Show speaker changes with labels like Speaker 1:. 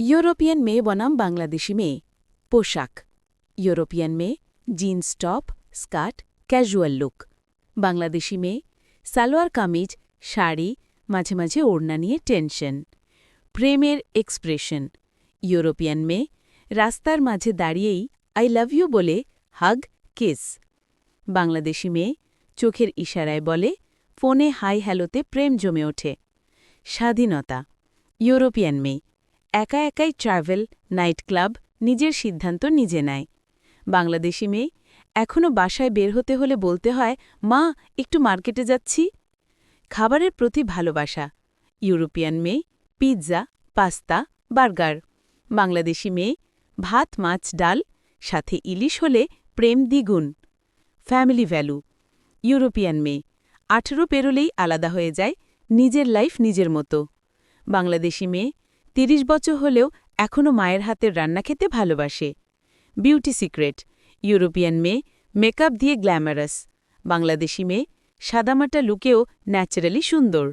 Speaker 1: European মেয়ে বনাম বাংলাদেশি মেয়ে, পোশাক। ইউরোপিয়ান মেয়ে, jeans top, skirt, casual look. Bangladeshi মেয়ে, সালোয়ার কামিজ, শাড়ি, মাঝে মাঝে ওড়না নিয়ে টেনশন। প্রেমের এক্সপ্রেশন। ইউরোপিয়ান মেয়ে, রাস্তার মাঝে দাঁড়িয়েই আই লাভ ইউ বলে হাগ, কিস। বাংলাদেশি মেয়ে, চোখের ইশারায় বলে ফোনে হাই হ্যালোতে প্রেম জমে ওঠে। স্বাধীনতা। ইউরোপিয়ান মেয়ে একা একাই ট্রাভেল, নাইট ক্লাব, নিজের সিদ্ধান্ত নিজে নেয়। বাংলাদেশি মেয়ে এখনও বাসায় বের হতে হলে বলতে হয়, মা, একটু মার্কেটে যাচ্ছি? খাবারের প্রতি ভালোবাসা। ইউরোপিয়ান মেয়ে, পিৎজা, পাস্তা, বার্গার। বাংলাদেশি মেয়ে, ভাত, মাছ, ডাল, সাথে ইলিশ হলে প্রেম দ্বিগুণ। Family value. ইউরোপিয়ান মেয়ে, আঠেরো পেরোলেই আলাদা হয়ে যায়, নিজের লাইফ নিজের মতো। বাংলাদেশি মেয়ে তিরিশ বছর হলেও এখনও মায়ের হাতের রান্না খেতে ভালোবাসে। বিউটি সিক্রেট, ইউরোপিয়ান মেয়ে, মেকআপ দিয়ে গ্ল্যামারাস, বাংলাদেশি মেয়ে, সাদামাটা লুকেও ন্যাচারালি সুন্দর।